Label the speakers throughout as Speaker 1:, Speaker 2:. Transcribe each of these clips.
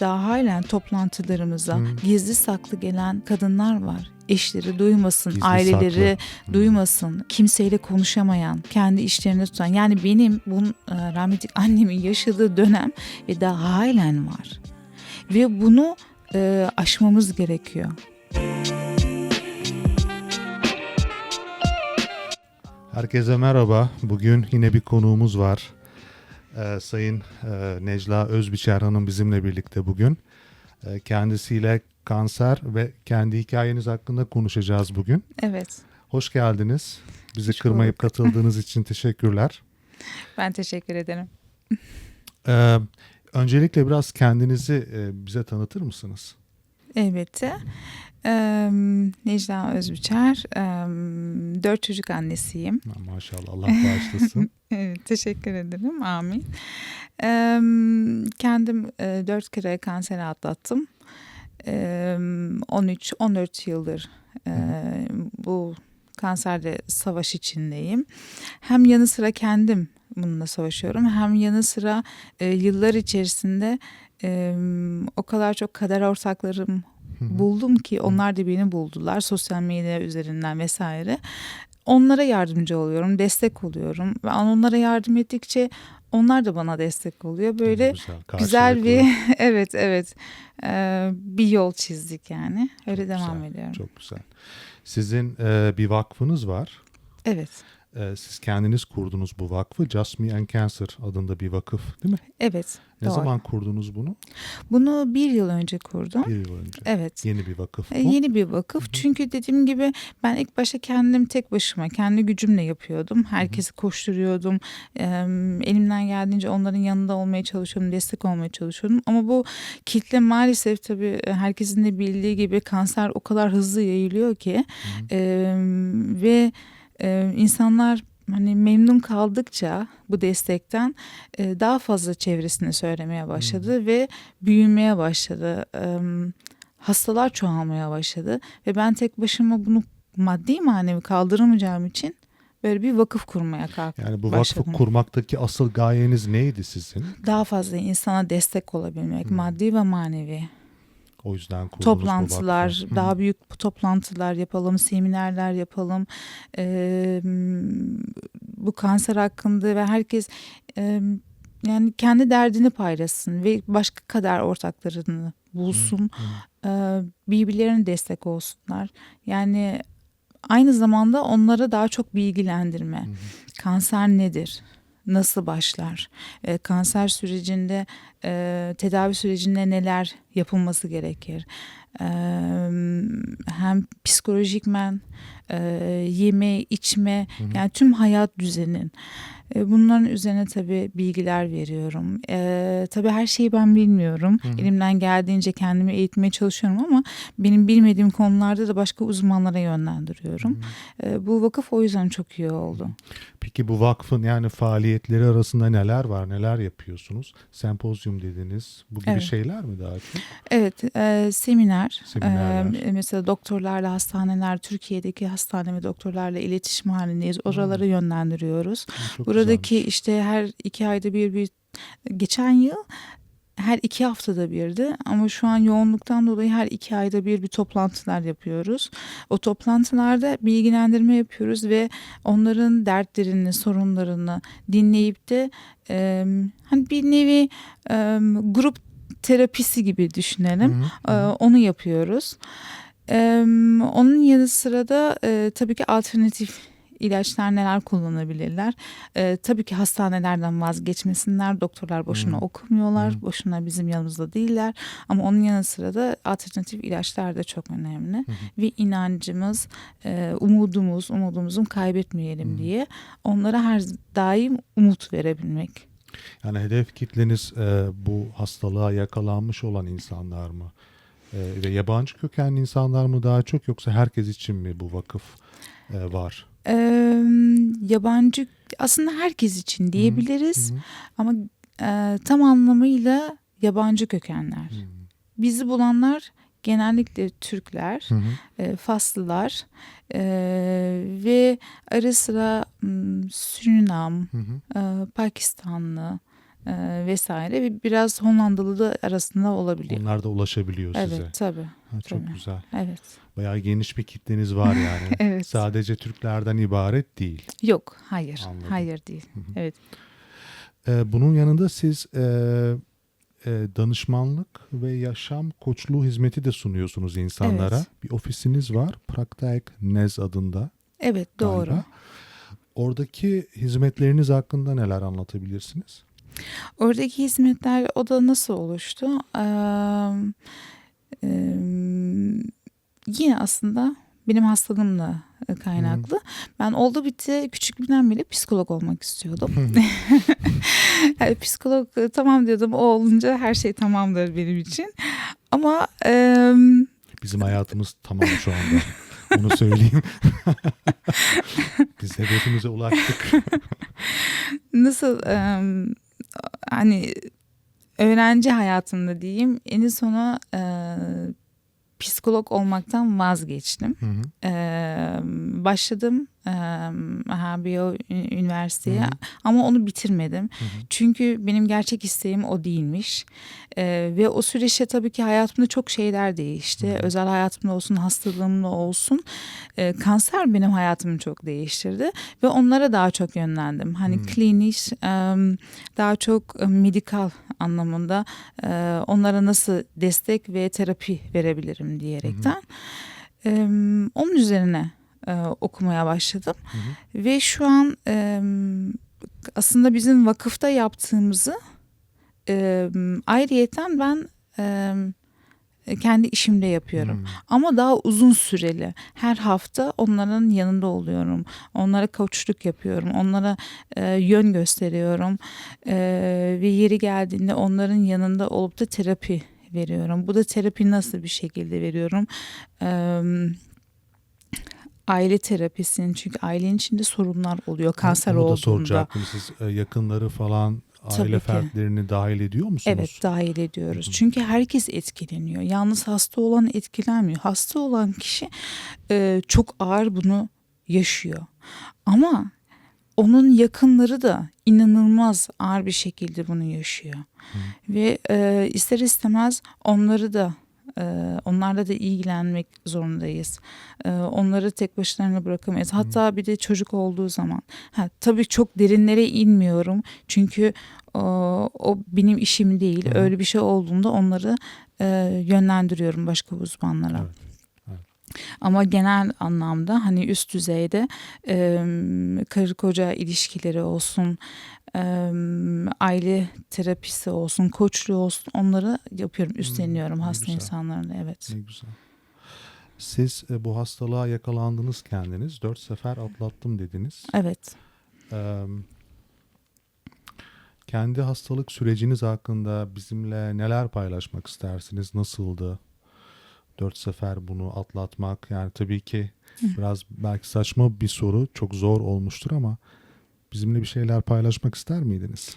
Speaker 1: daha halen toplantılarımıza
Speaker 2: Hı.
Speaker 1: gizli saklı gelen kadınlar var. Eşleri duymasın,
Speaker 2: Gizli
Speaker 1: aileleri
Speaker 2: saklı. Hı.
Speaker 1: duymasın, kimseyle konuşamayan, kendi işlerini tutan. Yani benim bunun e, rahmetli annemin yaşadığı dönem ve daha halen var. Ve bunu e, aşmamız gerekiyor.
Speaker 2: Herkese merhaba. Bugün yine bir konuğumuz var. Ee, Sayın e, Necla Özbiçer Hanım bizimle birlikte bugün. Ee, kendisiyle kanser ve kendi hikayeniz hakkında konuşacağız bugün.
Speaker 1: Evet,
Speaker 2: Hoş geldiniz. Bizi
Speaker 1: Hoş
Speaker 2: kırmayıp
Speaker 1: bulduk.
Speaker 2: katıldığınız için teşekkürler.
Speaker 1: ben teşekkür ederim.
Speaker 2: Ee, öncelikle biraz kendinizi e, bize tanıtır mısınız?
Speaker 1: Elbette. Ee, Necla Özbiçer, e, dört çocuk annesiyim.
Speaker 2: Maşallah Allah bağışlasın.
Speaker 1: Evet, teşekkür ederim. Amin. Ee, kendim e, dört kere kanser atlattım. Ee, 13-14 yıldır e, bu kanserde savaş içindeyim. Hem yanı sıra kendim bununla savaşıyorum. Hem yanı sıra e, yıllar içerisinde e, o kadar çok kader ortaklarım buldum ki onlar da beni buldular sosyal medya üzerinden vesaire. Onlara yardımcı oluyorum, destek oluyorum ve onlara yardım ettikçe onlar da bana destek oluyor. Böyle
Speaker 2: güzel,
Speaker 1: güzel bir evet evet Ee, bir yol çizdik yani. Öyle
Speaker 2: Çok
Speaker 1: devam
Speaker 2: güzel,
Speaker 1: ediyorum.
Speaker 2: Çok güzel. Sizin e, bir vakfınız var.
Speaker 1: Evet.
Speaker 2: Ee, siz kendiniz kurdunuz bu vakfı. Just Me and Cancer adında bir vakıf değil mi?
Speaker 1: Evet.
Speaker 2: Ne
Speaker 1: doğru.
Speaker 2: zaman kurdunuz bunu?
Speaker 1: Bunu bir yıl önce kurdum.
Speaker 2: Bir yıl önce.
Speaker 1: Evet.
Speaker 2: Yeni bir vakıf bu.
Speaker 1: E, Yeni bir vakıf. Çünkü dediğim gibi ben ilk başta kendim tek başıma, kendi gücümle yapıyordum. Herkesi koşturuyordum. E, elimden geldiğince onların yanında olmaya çalışıyordum, destek olmaya çalışıyordum. Ama bu kitle maalesef tabii e, herkesin de bildiği gibi kanser o kadar hızlı yayılıyor ki e, ve e, insanlar hani memnun kaldıkça bu destekten e, daha fazla çevresine söylemeye başladı ve büyümeye başladı. E, hastalar çoğalmaya başladı ve ben tek başıma bunu maddi manevi kaldıramayacağım için böyle bir vakıf kurmaya kalktım.
Speaker 2: Yani bu
Speaker 1: başladım.
Speaker 2: vakfı kurmaktaki asıl gayeniz neydi sizin?
Speaker 1: Daha fazla insana destek olabilmek,
Speaker 2: Hmm.
Speaker 1: maddi ve manevi.
Speaker 2: O yüzden
Speaker 1: toplantılar, daha büyük toplantılar yapalım, seminerler yapalım. Ee, bu kanser hakkında ve herkes e, yani kendi derdini paylaşsın ve başka kadar ortaklarını bulsun.
Speaker 2: Hı.
Speaker 1: Ee, birbirlerine destek olsunlar. Yani aynı zamanda onlara daha çok bilgilendirme.
Speaker 2: Hı hı.
Speaker 1: Kanser nedir? Nasıl başlar? Ee, kanser sürecinde, e, tedavi sürecinde neler yapılması gerekir? Ee, hem psikolojikmen, e, yeme, içme,
Speaker 2: Hı hı.
Speaker 1: yani tüm hayat düzenin. E, Bunların üzerine tabii bilgiler veriyorum. E, tabii her şeyi ben bilmiyorum.
Speaker 2: Hı hı.
Speaker 1: Elimden geldiğince kendimi eğitmeye çalışıyorum ama benim bilmediğim konularda da başka uzmanlara yönlendiriyorum. E, bu vakıf o yüzden çok iyi oldu.
Speaker 2: Peki bu vakfın yani faaliyetleri arasında neler var? Neler yapıyorsunuz? Sempozyum dediniz. Bu gibi
Speaker 1: Evet.
Speaker 2: şeyler mi daha çok?
Speaker 1: Evet, e, seminer.
Speaker 2: Seminerler.
Speaker 1: E, mesela doktorlarla hastaneler, Türkiye'deki hastane ve doktorlarla iletişim halindeyiz. Oralara yönlendiriyoruz.
Speaker 2: Çok
Speaker 1: Buradaki
Speaker 2: güzelmiş.
Speaker 1: işte her iki ayda bir bir geçen yıl her iki haftada birdi ama şu an yoğunluktan dolayı her iki ayda bir bir toplantılar yapıyoruz. O toplantılarda bilgilendirme yapıyoruz ve onların dertlerini, sorunlarını dinleyip de e, hani bir nevi e, grup terapisi gibi düşünelim.
Speaker 2: Hı hı.
Speaker 1: Ee, Onu yapıyoruz. Ee, Onun yanı sıra da e, tabii ki alternatif ilaçlar neler kullanabilirler. Ee, tabii ki hastanelerden vazgeçmesinler. Doktorlar boşuna
Speaker 2: Hmm.
Speaker 1: okumuyorlar.
Speaker 2: Hmm.
Speaker 1: Boşuna bizim yanımızda değiller. Ama onun yanı sıra da alternatif ilaçlar da çok önemli.
Speaker 2: Hı.
Speaker 1: Ve inancımız, e, umudumuz, umudumuzu kaybetmeyelim
Speaker 2: Hmm.
Speaker 1: diye onlara her daim umut verebilmek.
Speaker 2: Yani hedef kitleniz e, bu hastalığa yakalanmış olan insanlar mı? E, ve yabancı kökenli insanlar mı daha çok yoksa herkes için mi bu vakıf e, var?
Speaker 1: Ee, yabancı aslında herkes için diyebiliriz.
Speaker 2: Hı hı.
Speaker 1: Ama e, tam anlamıyla yabancı kökenler.
Speaker 2: Hı
Speaker 1: Bizi bulanlar genellikle Türkler,
Speaker 2: hı. Hı
Speaker 1: e, Faslılar e, ve ara sıra Surinam,
Speaker 2: Hı hı.
Speaker 1: e, Pakistanlı, e, vesaire ve biraz Hollandalı da arasında olabiliyor.
Speaker 2: Onlar da ulaşabiliyor size.
Speaker 1: Evet tabii.
Speaker 2: Ha, çok
Speaker 1: tabii.
Speaker 2: güzel.
Speaker 1: Evet.
Speaker 2: Bayağı geniş bir kitleniz var yani.
Speaker 1: Evet.
Speaker 2: Sadece Türklerden ibaret değil.
Speaker 1: Yok hayır.
Speaker 2: Anladım.
Speaker 1: Hayır değil. Evet.
Speaker 2: Ee, bunun yanında siz e, e, danışmanlık ve yaşam koçluğu hizmeti de sunuyorsunuz insanlara.
Speaker 1: Evet.
Speaker 2: Bir ofisiniz var. Praktek Nez adında.
Speaker 1: Evet doğru.
Speaker 2: galiba. Oradaki hizmetleriniz hakkında neler anlatabilirsiniz?
Speaker 1: Oradaki hizmetler o da nasıl oluştu? Eee, yine aslında benim hastalığımla e, kaynaklı. Ben oldu bitti küçüklüğümden beri psikolog olmak istiyordum. yani psikolog e, tamam diyordum o olunca her şey tamamdır benim için. Ama eee,
Speaker 2: Bizim hayatımız tamam şu anda. Onu söyleyeyim. Biz hedefimize ulaştık.
Speaker 1: nasıl eee, hani öğrenci hayatımda diyeyim en sona eee, psikolog olmaktan vazgeçtim.
Speaker 2: Hı hı.
Speaker 1: Ee, başladım HBO Üniversiteye
Speaker 2: Hı hı.
Speaker 1: ama onu bitirmedim.
Speaker 2: Hı hı.
Speaker 1: Çünkü benim gerçek isteğim o değilmiş. Ee, ve o süreçte tabii ki hayatımda çok şeyler değişti.
Speaker 2: Hı hı.
Speaker 1: Özel hayatımda olsun, hastalığımda olsun. Ee, kanser benim hayatımı çok değiştirdi ve onlara daha çok yönlendim. Hani
Speaker 2: Hı.
Speaker 1: klinik, daha çok medikal anlamında onlara nasıl destek ve terapi verebilirim diyerekten. Em, onun üzerine e, okumaya başladım.
Speaker 2: Hı hı.
Speaker 1: Ve şu an em, aslında bizim vakıfta yaptığımızı em, ayrıyeten ben em, kendi işimde yapıyorum.
Speaker 2: Hmm.
Speaker 1: Ama daha uzun süreli. Her hafta onların yanında oluyorum. Onlara koçluk yapıyorum. Onlara e, yön gösteriyorum. E, ve yeri geldiğinde onların yanında olup da terapi veriyorum. Bu da terapi nasıl bir şekilde veriyorum? Eee aile terapisinin çünkü ailenin içinde sorunlar oluyor kanser
Speaker 2: Onu da
Speaker 1: olduğunda.
Speaker 2: soracaktım. Siz e, yakınları falan
Speaker 1: Tabii
Speaker 2: aile
Speaker 1: ki.
Speaker 2: fertlerini dahil ediyor musunuz?
Speaker 1: Evet dahil ediyoruz.
Speaker 2: Hı hı.
Speaker 1: Çünkü herkes etkileniyor. Yalnız hasta olan etkilenmiyor. Hasta olan kişi e, çok ağır bunu yaşıyor. Ama onun yakınları da inanılmaz ağır bir şekilde bunu yaşıyor. Ve e, ister istemez onları da e, onlarla da ilgilenmek zorundayız. E, onları tek başlarına bırakamayız. Hatta bir de çocuk olduğu zaman. Ha, tabii çok derinlere inmiyorum. Çünkü o, o benim işim değil.
Speaker 2: Hı.
Speaker 1: Öyle bir şey olduğunda onları e, yönlendiriyorum başka uzmanlara.
Speaker 2: Evet.
Speaker 1: Ama genel anlamda hani üst düzeyde e, karı koca ilişkileri olsun, e, aile terapisi olsun, koçluğu olsun onları yapıyorum, üstleniyorum
Speaker 2: ne
Speaker 1: hasta
Speaker 2: güzel.
Speaker 1: insanlarla evet.
Speaker 2: Ne güzel. Siz e, bu hastalığa yakalandınız kendiniz. Dört sefer atlattım dediniz.
Speaker 1: Evet.
Speaker 2: Ee, kendi hastalık süreciniz hakkında bizimle neler paylaşmak istersiniz? Nasıldı? Dört sefer bunu atlatmak. Yani tabii ki biraz belki saçma bir soru. Çok zor olmuştur ama bizimle bir şeyler paylaşmak ister miydiniz?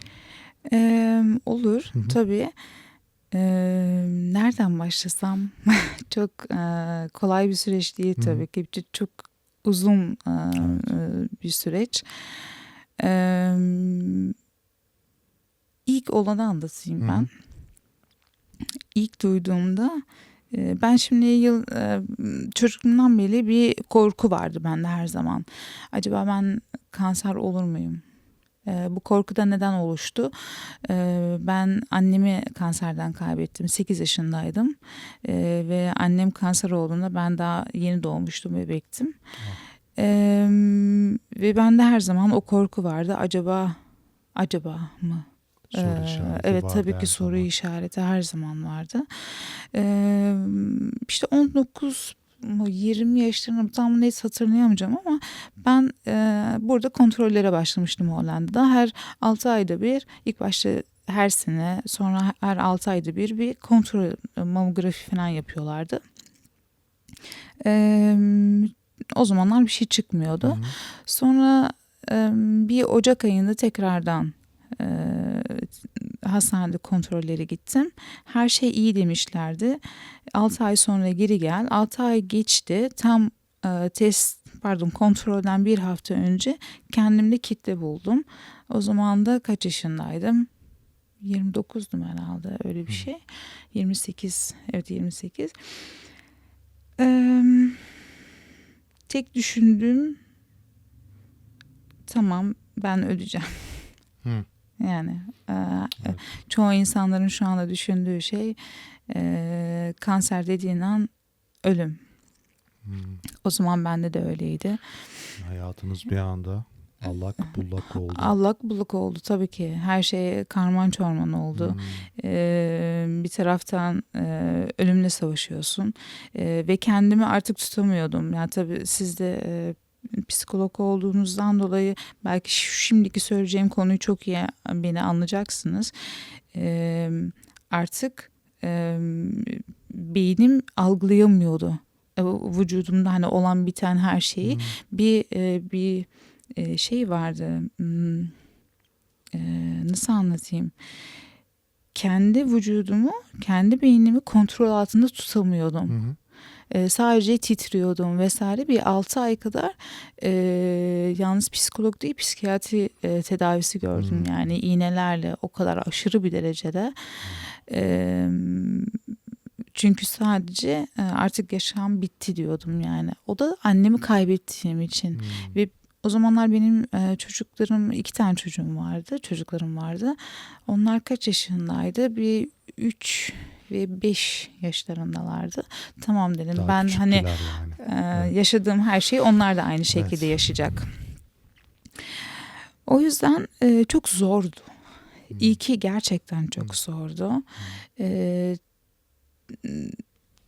Speaker 1: E, olur
Speaker 2: Hı hı.
Speaker 1: tabii. E, nereden başlasam çok e, kolay bir süreç değil tabii ki. Çok- uzun e,
Speaker 2: Evet.
Speaker 1: bir süreç. E, ilk olanı anlatayım
Speaker 2: Hı hı.
Speaker 1: ben. İlk duyduğumda ben şimdi yıl e, çocukluğumdan beri bir korku vardı bende her zaman. Acaba ben kanser olur muyum? E, bu korku da neden oluştu? E, ben annemi kanserden kaybettim. 8 yaşındaydım. Ve annem kanser olduğunda ben daha yeni doğmuştum, bebektim. Ve bende her zaman o korku vardı. Acaba, acaba mı?
Speaker 2: Soru
Speaker 1: Ee, evet tabii ki soru
Speaker 2: zaman.
Speaker 1: işareti her zaman vardı. Ee, işte 19 mu 20 yaşlarında tam net hatırlayamayacağım ama ben e, burada kontrollere başlamıştım Hollanda'da. Her 6 ayda bir ilk başta her sene sonra her 6 ayda bir bir kontrol e, mamografi falan yapıyorlardı. Ee, o zamanlar bir şey çıkmıyordu.
Speaker 2: Hı.
Speaker 1: Sonra e, bir Ocak ayında tekrardan e, hastanede kontrolleri gittim. Her şey iyi demişlerdi. 6 ay sonra geri gel. 6 ay geçti. Tam e, test pardon kontrolden bir hafta önce kendimde kitle buldum. O zaman da kaç yaşındaydım? 29'dum herhalde öyle bir şey. 28 evet 28. Eee, tek düşündüğüm tamam ben öleceğim.
Speaker 2: Hı.
Speaker 1: Yani eee,
Speaker 2: Evet.
Speaker 1: çoğu insanların şu anda düşündüğü şey eee, kanser dediğin an ölüm.
Speaker 2: Hmm.
Speaker 1: O zaman bende de öyleydi.
Speaker 2: Hayatınız bir anda allak bullak oldu.
Speaker 1: Allak bullak oldu tabii ki. Her şey karman çorman oldu.
Speaker 2: Hmm.
Speaker 1: Ee, bir taraftan e, ölümle savaşıyorsun Ee, ve kendimi artık tutamıyordum. Yani tabii siz de e, psikolog olduğunuzdan dolayı belki şimdiki söyleyeceğim konuyu çok iyi beni anlayacaksınız. Ee, artık e, beynim algılayamıyordu e, vücudumda hani olan biten her şeyi
Speaker 2: Hmm.
Speaker 1: bir e, bir e, şey vardı. Hmm, e, nasıl anlatayım? Kendi vücudumu, kendi beynimi kontrol altında tutamıyordum.
Speaker 2: Hı.
Speaker 1: E, sadece titriyordum vesaire. Bir 6 ay kadar e, yalnız psikolog değil psikiyatri e, tedavisi gördüm.
Speaker 2: Hmm.
Speaker 1: Yani iğnelerle o kadar aşırı bir derecede. E, çünkü sadece e, artık yaşam bitti diyordum yani. O da annemi kaybettiğim için.
Speaker 2: Hmm.
Speaker 1: O zamanlar benim e, çocuklarım, iki tane çocuğum vardı, çocuklarım vardı. Onlar kaç yaşındaydı? Bir 3 ve 5 yaşlarındalardı. Tamam dedim.
Speaker 2: Daha
Speaker 1: ben hani
Speaker 2: yani.
Speaker 1: e,
Speaker 2: Evet.
Speaker 1: yaşadığım her şeyi onlar da aynı şekilde
Speaker 2: Evet.
Speaker 1: yaşayacak. O yüzden e, çok zordu.
Speaker 2: Hmm.
Speaker 1: İyi ki gerçekten çok zordu. E,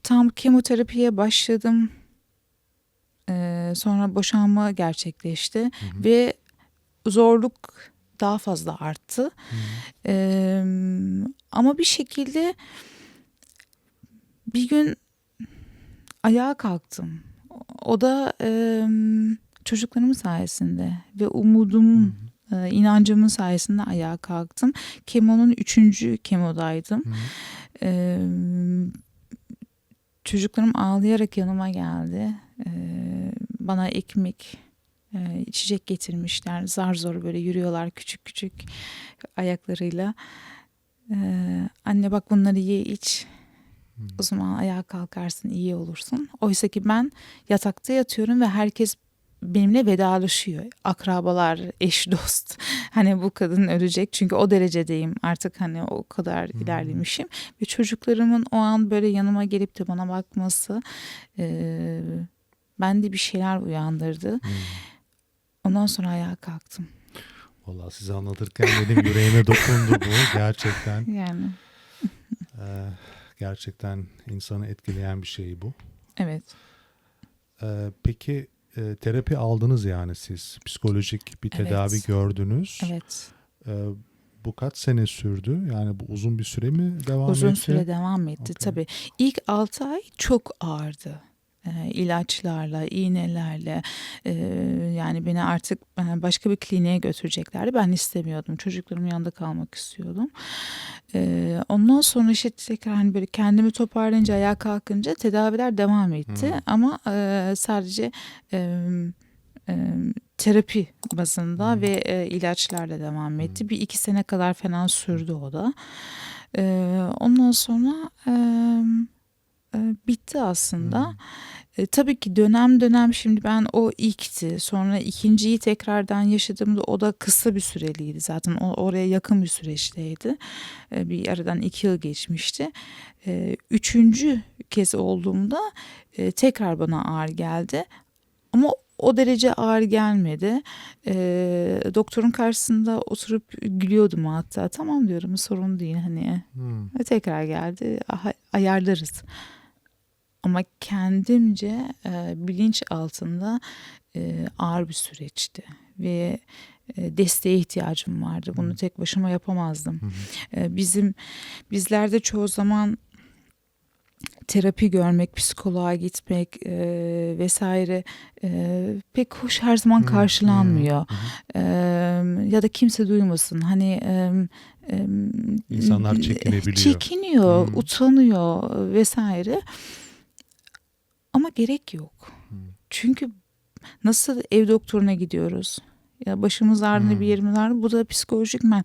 Speaker 1: tam kemoterapiye başladım. E, sonra boşanma gerçekleşti
Speaker 2: hı.
Speaker 1: ve zorluk daha fazla arttı.
Speaker 2: Hı.
Speaker 1: Ee, ama bir şekilde bir gün ayağa kalktım. O da e, çocuklarımın sayesinde ve umudum, e, inancımın sayesinde ayağa kalktım. Kemo'nun üçüncü kemodaydım.
Speaker 2: Hı.
Speaker 1: Ee, çocuklarım ağlayarak yanıma geldi. Ee, bana ekmek, e, içecek getirmişler. Zar zor böyle yürüyorlar küçük küçük ayaklarıyla. Ee, anne bak bunları ye iç.
Speaker 2: Hmm.
Speaker 1: O zaman ayağa kalkarsın iyi olursun. Oysa ki ben yatakta yatıyorum ve herkes benimle vedalaşıyor. Akrabalar, eş, dost. Hani bu kadın ölecek çünkü o derecedeyim. Artık hani o kadar
Speaker 2: Hmm.
Speaker 1: ilerlemişim. Ve çocuklarımın o an böyle yanıma gelip de bana bakması e, bende bir şeyler uyandırdı.
Speaker 2: Hmm.
Speaker 1: Ondan sonra ayağa kalktım.
Speaker 2: Vallahi size anlatırken benim yüreğime dokundu bu gerçekten.
Speaker 1: Yani
Speaker 2: e, gerçekten insanı etkileyen bir şey bu.
Speaker 1: evet.
Speaker 2: E, peki e, terapi aldınız yani siz psikolojik bir
Speaker 1: Evet.
Speaker 2: tedavi gördünüz.
Speaker 1: Evet.
Speaker 2: E, bu kaç sene sürdü? Yani bu uzun bir süre mi devam
Speaker 1: Uzun
Speaker 2: etti?
Speaker 1: süre devam etti
Speaker 2: Okey.
Speaker 1: tabii. İlk 6 ay çok ağırdı. Ee, ilaçlarla, iğnelerle e, yani beni artık e, başka bir kliniğe götüreceklerdi. Ben istemiyordum. Çocuklarımın yanında kalmak istiyordum. Ee, ondan sonra işte tekrar hani böyle kendimi toparlayınca ayağa kalkınca tedaviler devam etti.
Speaker 2: Hmm.
Speaker 1: Ama e, sadece e, e, terapi bazında
Speaker 2: Hmm.
Speaker 1: ve e, ilaçlarla devam etti.
Speaker 2: Hmm.
Speaker 1: Bir iki sene kadar falan sürdü o da. Ondan sonra e, e, bitti aslında.
Speaker 2: Hmm.
Speaker 1: E, tabii ki dönem dönem şimdi ben o ilkti. Sonra ikinciyi tekrardan yaşadığımda o da kısa bir süreliydi zaten. O, oraya yakın bir süreçteydi. E, bir aradan iki yıl geçmişti. E, üçüncü kez olduğumda e, tekrar bana ağır geldi. Ama o derece ağır gelmedi. E, doktorun karşısında oturup gülüyordum hatta. Tamam diyorum sorun değil hani
Speaker 2: Hmm.
Speaker 1: ve tekrar geldi. Ayarlarız. Ama kendimce e, bilinç altında e, ağır bir süreçti ve e, desteğe ihtiyacım vardı. Bunu tek başıma yapamazdım.
Speaker 2: Hı hı.
Speaker 1: E, bizim bizlerde çoğu zaman terapi görmek, psikoloğa gitmek e, vesaire e, pek hoş her zaman karşılanmıyor.
Speaker 2: hı, hı.
Speaker 1: E, ya da kimse duymasın. Hani e, e,
Speaker 2: İnsanlar çekinebiliyor.
Speaker 1: Çekiniyor,
Speaker 2: Hmm.
Speaker 1: utanıyor vesaire. Ama gerek yok.
Speaker 2: Hmm.
Speaker 1: Çünkü nasıl ev doktoruna gidiyoruz? ya başımız ağrıyor
Speaker 2: Hmm.
Speaker 1: bir yerimiz ağrıyor. Bu da psikolojik men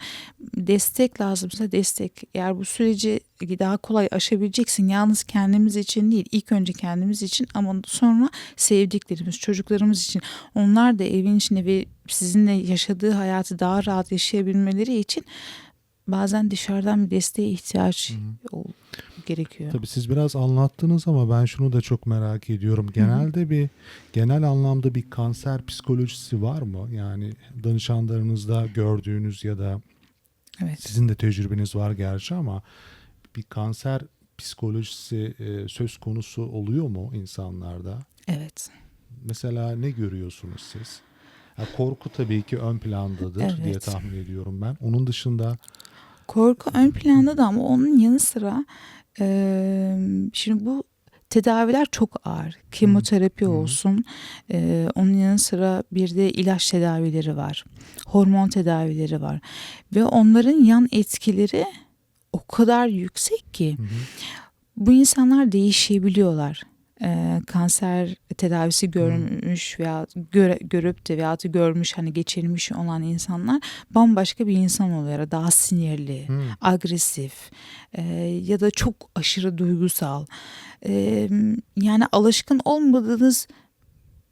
Speaker 1: destek lazımsa destek. Eğer bu süreci daha kolay aşabileceksin yalnız kendimiz için değil ilk önce kendimiz için ama sonra sevdiklerimiz çocuklarımız için onlar da evin içinde ve sizinle yaşadığı hayatı daha rahat yaşayabilmeleri için bazen dışarıdan bir desteğe ihtiyaç ol- gerekiyor.
Speaker 2: Tabii siz biraz anlattınız ama ben şunu da çok merak ediyorum. Genelde bir genel anlamda bir kanser psikolojisi var mı? Yani danışanlarınızda gördüğünüz ya da
Speaker 1: Evet.
Speaker 2: sizin de tecrübeniz var gerçi ama bir kanser psikolojisi e, söz konusu oluyor mu insanlarda?
Speaker 1: Evet.
Speaker 2: Mesela ne görüyorsunuz siz? Ya korku tabii ki ön plandadır diye
Speaker 1: Evet.
Speaker 2: tahmin ediyorum ben. Onun dışında
Speaker 1: Korku ön planda da ama onun yanı sıra e, şimdi bu tedaviler çok ağır. Kemoterapi
Speaker 2: Hı.
Speaker 1: olsun. e, onun yanı sıra bir de ilaç tedavileri var. Hormon tedavileri var. Ve onların yan etkileri o kadar yüksek ki
Speaker 2: hı.
Speaker 1: bu insanlar değişebiliyorlar. Ee, kanser tedavisi görmüş veya göre, görüp de veya da görmüş hani geçirmiş olan insanlar bambaşka bir insan oluyor. Daha sinirli,
Speaker 2: Hı.
Speaker 1: agresif e, ya da çok aşırı duygusal. E, yani alışkın olmadığınız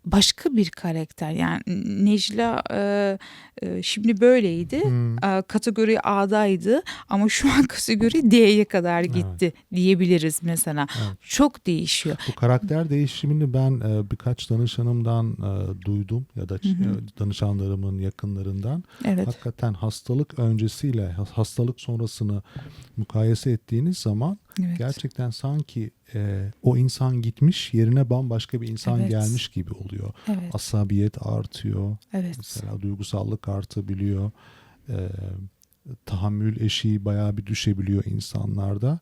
Speaker 1: başka bir karakter. Yani Necla e, e, şimdi böyleydi.
Speaker 2: Hı.
Speaker 1: E, kategori A'daydı ama şu an kategori D'ye kadar gitti diyebiliriz mesela.
Speaker 2: Evet.
Speaker 1: Çok değişiyor.
Speaker 2: Bu karakter değişimini ben e, birkaç danışanımdan e, duydum ya da
Speaker 1: Hı hı.
Speaker 2: e, danışanlarımın yakınlarından.
Speaker 1: Evet.
Speaker 2: Hakikaten hastalık öncesiyle has- hastalık sonrasını mukayese ettiğiniz zaman
Speaker 1: evet.
Speaker 2: gerçekten sanki e, o insan gitmiş yerine bambaşka bir insan
Speaker 1: Evet.
Speaker 2: gelmiş gibi oluyor.
Speaker 1: Evet.
Speaker 2: Asabiyet artıyor.
Speaker 1: Evet.
Speaker 2: Mesela duygusallık artabiliyor. E, tahammül eşiği bayağı bir düşebiliyor insanlarda.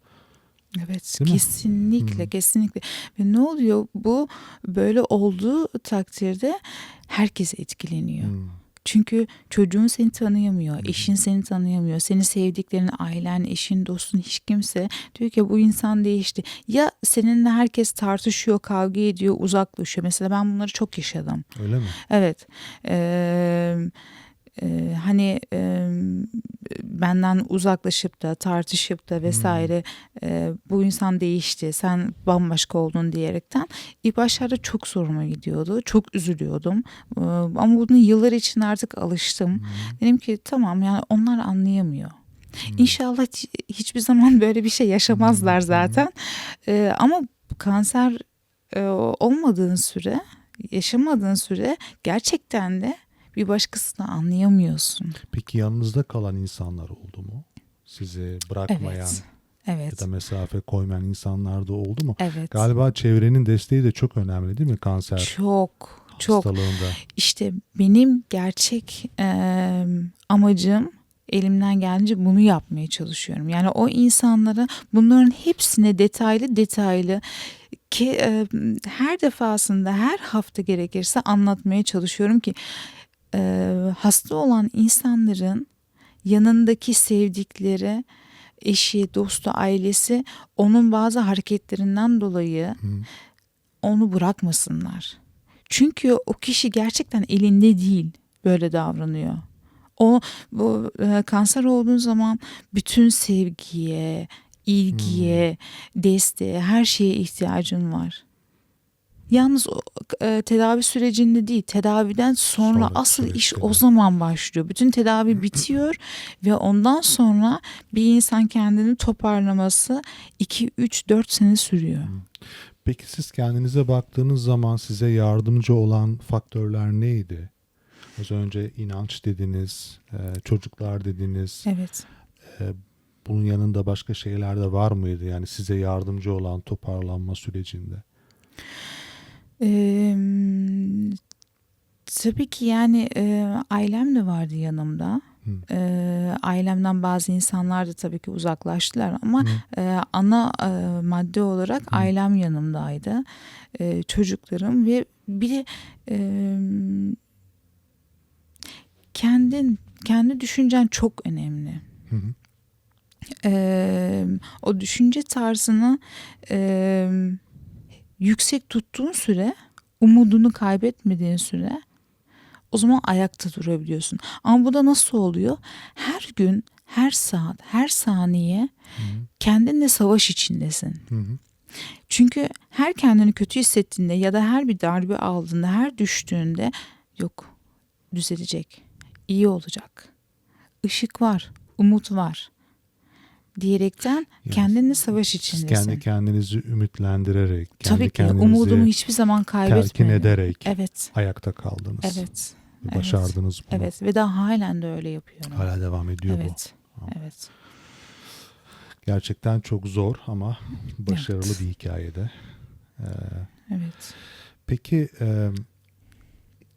Speaker 1: Evet
Speaker 2: Değil mi?
Speaker 1: kesinlikle
Speaker 2: Hı.
Speaker 1: kesinlikle ve ne oluyor bu böyle olduğu takdirde herkes etkileniyor.
Speaker 2: Hmm.
Speaker 1: Çünkü çocuğun seni tanıyamıyor, eşin seni tanıyamıyor, seni sevdiklerin, ailen, eşin, dostun hiç kimse diyor ki bu insan değişti. Ya seninle herkes tartışıyor, kavga ediyor, uzaklaşıyor. Mesela ben bunları çok yaşadım.
Speaker 2: Öyle mi?
Speaker 1: Evet. Ee, e, hani e, benden uzaklaşıp da tartışıp da vesaire e, bu insan değişti sen bambaşka oldun diyerekten ilk başlarda çok zoruma gidiyordu çok üzülüyordum. Ee, ama bunun yıllar için artık alıştım. Dedim ki tamam yani onlar anlayamıyor. İnşallah hiç- hiçbir zaman böyle bir şey yaşamazlar zaten. Ee, ama kanser e, olmadığın süre yaşamadığın süre gerçekten de bir başkasını anlayamıyorsun.
Speaker 2: Peki yanınızda kalan insanlar oldu mu? Sizi bırakmayan
Speaker 1: Evet.
Speaker 2: ya
Speaker 1: Evet.
Speaker 2: da mesafe koymayan insanlar da oldu mu?
Speaker 1: Evet.
Speaker 2: Galiba çevrenin desteği de çok önemli değil mi kanser
Speaker 1: Çok çok
Speaker 2: hastalığında?
Speaker 1: işte benim gerçek e, amacım elimden gelince bunu yapmaya çalışıyorum. Yani o insanlara bunların hepsine detaylı detaylı ki e, her defasında her hafta gerekirse anlatmaya çalışıyorum ki e, hasta olan insanların yanındaki sevdikleri eşi, dostu, ailesi onun bazı hareketlerinden dolayı
Speaker 2: Hı.
Speaker 1: onu bırakmasınlar. Çünkü o kişi gerçekten elinde değil böyle davranıyor. O bu e, kanser olduğun zaman bütün sevgiye, ilgiye, desteğe, her şeye ihtiyacın var. Yalnız e, tedavi sürecinde değil, tedaviden sonra
Speaker 2: Sonraki
Speaker 1: asıl iş o zaman başlıyor. Bütün tedavi bitiyor ve ondan sonra bir insan kendini toparlaması 2 3 4 sene sürüyor.
Speaker 2: Peki siz kendinize baktığınız zaman size yardımcı olan faktörler neydi? Az önce inanç dediniz, e, çocuklar dediniz.
Speaker 1: Evet.
Speaker 2: E, bunun yanında başka şeyler de var mıydı? Yani size yardımcı olan toparlanma sürecinde.
Speaker 1: Tabii ki yani e, ailem de vardı yanımda.
Speaker 2: Hı.
Speaker 1: Ee, ailemden bazı insanlar da tabii ki uzaklaştılar ama
Speaker 2: Hı.
Speaker 1: ana e, madde olarak ailem yanımdaydı. E, çocuklarım ve bir de e, kendin kendi düşüncen çok önemli.
Speaker 2: Hı hı.
Speaker 1: O düşünce tarzını e, yüksek tuttuğun süre umudunu kaybetmediğin süre O zaman ayakta durabiliyorsun. Ama bu da nasıl oluyor? Her gün, her saat, her saniye kendinle savaş içindesin.
Speaker 2: Hı hı.
Speaker 1: Çünkü her kendini kötü hissettiğinde ya da her bir darbe aldığında, her düştüğünde yok düzelecek, iyi olacak. Işık var, umut var diyerekten
Speaker 2: Yani
Speaker 1: kendinle savaş içindesin.
Speaker 2: kendi kendinizi ümitlendirerek, kendi
Speaker 1: Tabii ki
Speaker 2: kendinizi
Speaker 1: umudumu hiçbir zaman
Speaker 2: telkin
Speaker 1: kaybetmedim.
Speaker 2: ederek
Speaker 1: Evet,
Speaker 2: ayakta kaldınız.
Speaker 1: evet,
Speaker 2: Ve
Speaker 1: evet.
Speaker 2: Başardınız bunu.
Speaker 1: evet ve daha halen de öyle yapıyorum.
Speaker 2: Hala devam ediyor bu.
Speaker 1: evet, evet.
Speaker 2: Gerçekten çok zor ama başarılı
Speaker 1: Evet.
Speaker 2: bir hikayede. Ee,
Speaker 1: Evet.
Speaker 2: peki e,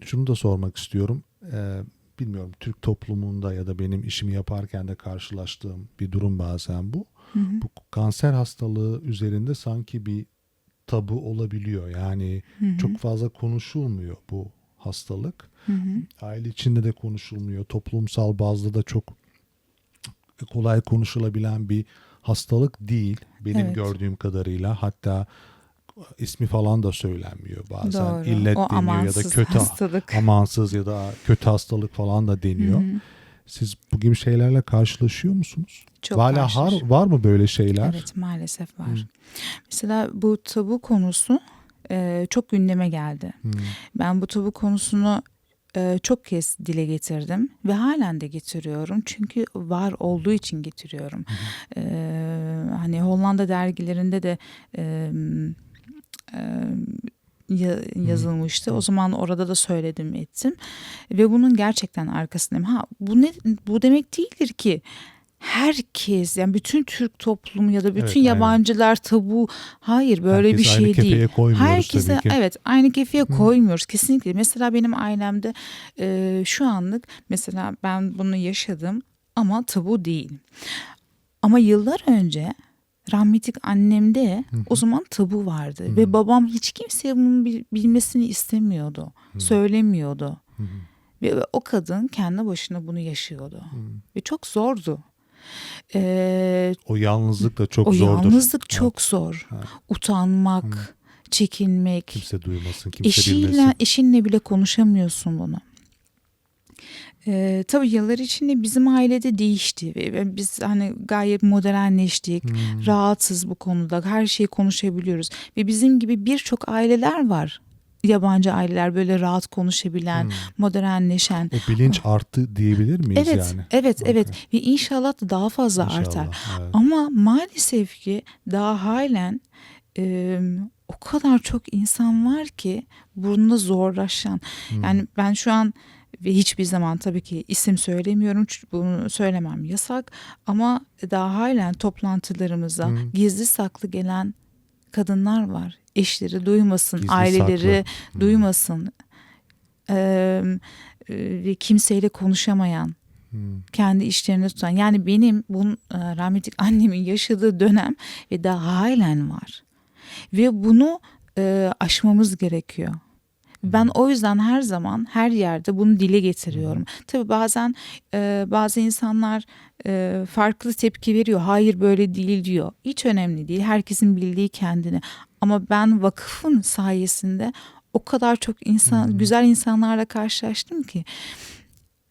Speaker 2: şunu da sormak istiyorum. Ee, bilmiyorum Türk toplumunda ya da benim işimi yaparken de karşılaştığım bir durum bazen bu.
Speaker 1: Hı hı.
Speaker 2: Bu kanser hastalığı üzerinde sanki bir tabu olabiliyor. Yani
Speaker 1: Hı hı.
Speaker 2: çok fazla konuşulmuyor bu hastalık.
Speaker 1: Hı hı.
Speaker 2: Aile içinde de konuşulmuyor. Toplumsal bazda da çok kolay konuşulabilen bir hastalık değil. Benim
Speaker 1: Evet.
Speaker 2: gördüğüm kadarıyla. Hatta ismi falan da söylenmiyor bazen.
Speaker 1: Doğru.
Speaker 2: İllet
Speaker 1: o
Speaker 2: deniyor ya da kötü
Speaker 1: hastalık.
Speaker 2: amansız ya da kötü hastalık falan da
Speaker 1: Hı
Speaker 2: deniyor.
Speaker 1: hı.
Speaker 2: Siz bu gibi şeylerle karşılaşıyor musunuz?
Speaker 1: Çok
Speaker 2: Hala har- var mı böyle şeyler?
Speaker 1: Evet maalesef var.
Speaker 2: Hı.
Speaker 1: Mesela bu tabu konusu e, çok gündeme geldi.
Speaker 2: Hmm.
Speaker 1: Ben bu tabu konusunu e, çok kez dile getirdim ve halen de getiriyorum. Çünkü var olduğu için getiriyorum. E, hani Hollanda dergilerinde de e, yazılmıştı. O zaman orada da söyledim ettim ve bunun gerçekten arkasındayım. Ha bu ne bu demek değildir ki herkes yani bütün Türk toplumu ya da bütün
Speaker 2: Evet, aynen.
Speaker 1: yabancılar tabu hayır böyle
Speaker 2: Herkes
Speaker 1: bir
Speaker 2: aynı
Speaker 1: şey değil.
Speaker 2: kefeye koymuyoruz
Speaker 1: Herkese
Speaker 2: tabii ki.
Speaker 1: evet aynı kefeye koymuyoruz kesinlikle. Mesela benim ailemde e, şu anlık mesela ben bunu yaşadım ama tabu değil. Ama yıllar önce rahmetlik annemde o zaman tabu vardı ve babam hiç kimseye bunun bil- bilmesini istemiyordu. Söylemiyordu. Ve o kadın kendi başına bunu yaşıyordu. Ve çok zordu. Ee,
Speaker 2: O yalnızlık da çok
Speaker 1: o
Speaker 2: zordur.
Speaker 1: yalnızlık çok zor. Utanmak, çekinmek.
Speaker 2: Kimse duymasın, kimse
Speaker 1: Eşiyle,
Speaker 2: bilmesin.
Speaker 1: eşinle bile konuşamıyorsun bunu. Ee, tabii yıllar içinde bizim ailede değişti biz hani gayet modernleştik,
Speaker 2: Hmm.
Speaker 1: rahatsız bu konuda, her şeyi konuşabiliyoruz ve bizim gibi birçok aileler var. Yabancı aileler böyle rahat konuşabilen,
Speaker 2: Hmm.
Speaker 1: modernleşen.
Speaker 2: O bilinç arttı diyebilir miyiz
Speaker 1: Evet,
Speaker 2: yani?
Speaker 1: evet,
Speaker 2: Okey.
Speaker 1: evet ve inşallah da daha fazla
Speaker 2: İnşallah,
Speaker 1: artar.
Speaker 2: evet.
Speaker 1: Ama maalesef ki daha halen e, o kadar çok insan var ki burnunda zorlaşan.
Speaker 2: Hmm.
Speaker 1: Yani ben şu an ve hiçbir zaman tabii ki isim söylemiyorum çünkü bunu söylemem yasak ama daha halen toplantılarımıza
Speaker 2: Hmm.
Speaker 1: gizli saklı gelen kadınlar var. Eşleri duymasın,
Speaker 2: Gizli
Speaker 1: aileleri
Speaker 2: saklı.
Speaker 1: Duymasın. Ee, e, ve kimseyle konuşamayan
Speaker 2: Hmm.
Speaker 1: kendi işlerini tutan yani benim bunun e, rahmetli annemin yaşadığı dönem ve daha halen var ve bunu e, aşmamız gerekiyor. Ben o yüzden her zaman her yerde bunu dile getiriyorum. Tabii bazen e, bazı insanlar e, farklı tepki veriyor. Hayır böyle değil diyor. Hiç önemli değil. Herkesin bildiği kendini. Ama ben vakıfın sayesinde o kadar çok insan, güzel insanlarla karşılaştım ki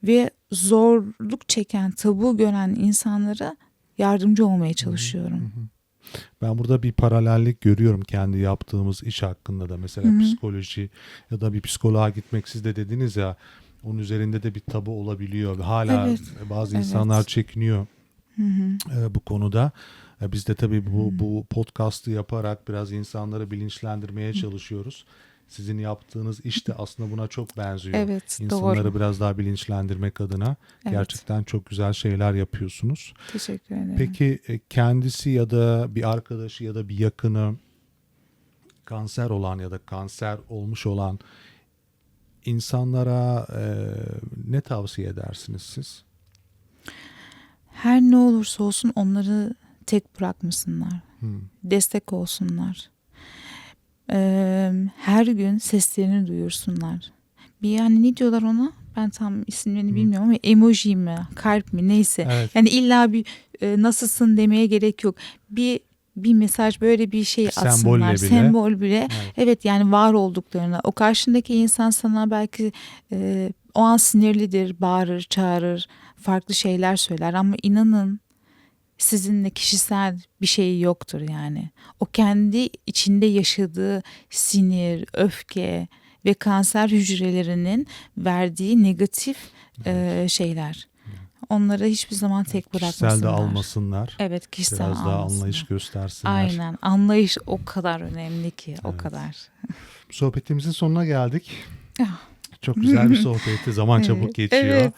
Speaker 1: ve zorluk çeken, tabu gören insanlara yardımcı olmaya çalışıyorum.
Speaker 2: Ben burada bir paralellik görüyorum kendi yaptığımız iş hakkında da. Mesela
Speaker 1: Hı hı.
Speaker 2: psikoloji ya da bir psikoloğa gitmek siz de dediniz ya onun üzerinde de bir tabu olabiliyor. Hala
Speaker 1: Evet,
Speaker 2: bazı
Speaker 1: evet.
Speaker 2: insanlar çekiniyor
Speaker 1: Hı hı.
Speaker 2: e, bu konuda. E, Biz de tabii bu, bu podcast'ı yaparak biraz insanları bilinçlendirmeye çalışıyoruz. Sizin yaptığınız iş de aslında buna çok benziyor.
Speaker 1: Evet,
Speaker 2: İnsanları
Speaker 1: doğru.
Speaker 2: biraz daha bilinçlendirmek adına
Speaker 1: Evet.
Speaker 2: gerçekten çok güzel şeyler yapıyorsunuz.
Speaker 1: Teşekkür ederim.
Speaker 2: Peki e, kendisi ya da bir arkadaşı ya da bir yakını kanser olan ya da kanser olmuş olan insanlara e, ne tavsiye edersiniz siz?
Speaker 1: Her ne olursa olsun onları tek bırakmasınlar.
Speaker 2: Hmm.
Speaker 1: Destek olsunlar. Ee, her gün seslerini duyursunlar. Bir yani ne diyorlar ona? Ben tam isimlerini bilmiyorum ama emoji mi, kalp mi neyse.
Speaker 2: Evet.
Speaker 1: Yani illa bir e, nasılsın demeye gerek yok. Bir bir mesaj böyle bir şey
Speaker 2: Sembolle
Speaker 1: atsınlar.
Speaker 2: bile.
Speaker 1: Sembol bile.
Speaker 2: Evet.
Speaker 1: Evet yani var olduklarını. O karşındaki insan sana belki e, o an sinirlidir, bağırır, çağırır, farklı şeyler söyler ama inanın sizinle kişisel bir şey yoktur yani. O kendi içinde yaşadığı sinir, öfke ve kanser hücrelerinin verdiği negatif e, şeyler. Onları hiçbir zaman tek bırakmasınlar.
Speaker 2: Kişisel de almasınlar.
Speaker 1: Evet kişisel
Speaker 2: Biraz daha
Speaker 1: almasınlar.
Speaker 2: anlayış göstersinler.
Speaker 1: Aynen anlayış o kadar önemli ki o
Speaker 2: Evet.
Speaker 1: kadar.
Speaker 2: Sohbetimizin sonuna geldik.
Speaker 1: Ah.
Speaker 2: Çok güzel bir sohbetti. Zaman çabuk
Speaker 1: Evet,
Speaker 2: geçiyor.
Speaker 1: Evet.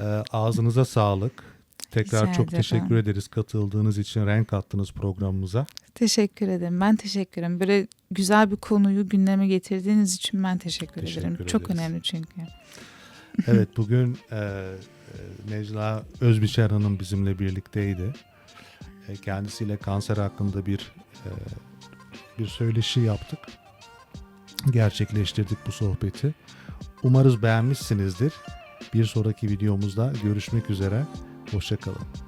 Speaker 2: Ee, ağzınıza sağlık. Tekrar
Speaker 1: Rica
Speaker 2: çok
Speaker 1: ederim.
Speaker 2: teşekkür ederiz katıldığınız için, renk kattınız programımıza.
Speaker 1: Teşekkür ederim. Ben teşekkür ederim. Böyle güzel bir konuyu gündeme getirdiğiniz için ben teşekkür,
Speaker 2: Teşekkür
Speaker 1: ederim. Çok
Speaker 2: ederiz.
Speaker 1: önemli çünkü.
Speaker 2: Evet bugün e, e, Necla Özbiçer Hanım bizimle birlikteydi. E, kendisiyle kanser hakkında bir e, bir söyleşi yaptık. Gerçekleştirdik bu sohbeti. Umarız beğenmişsinizdir. Bir sonraki videomuzda görüşmek üzere. Hoşçakalın.